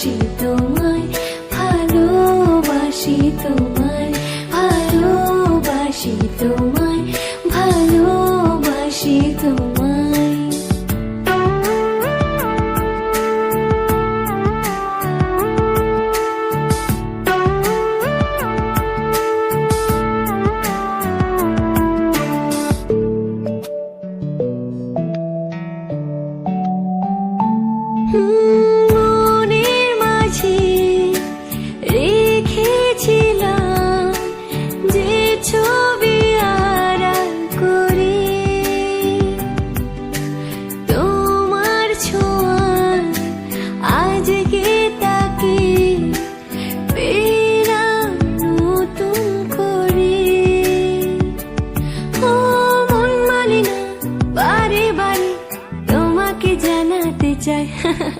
তোমায় ভালোবাসি জানাতে চাই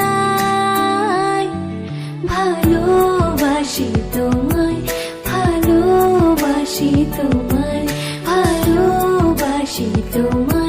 ভালোবাসি তোমায় ভালোবাসি তোমায়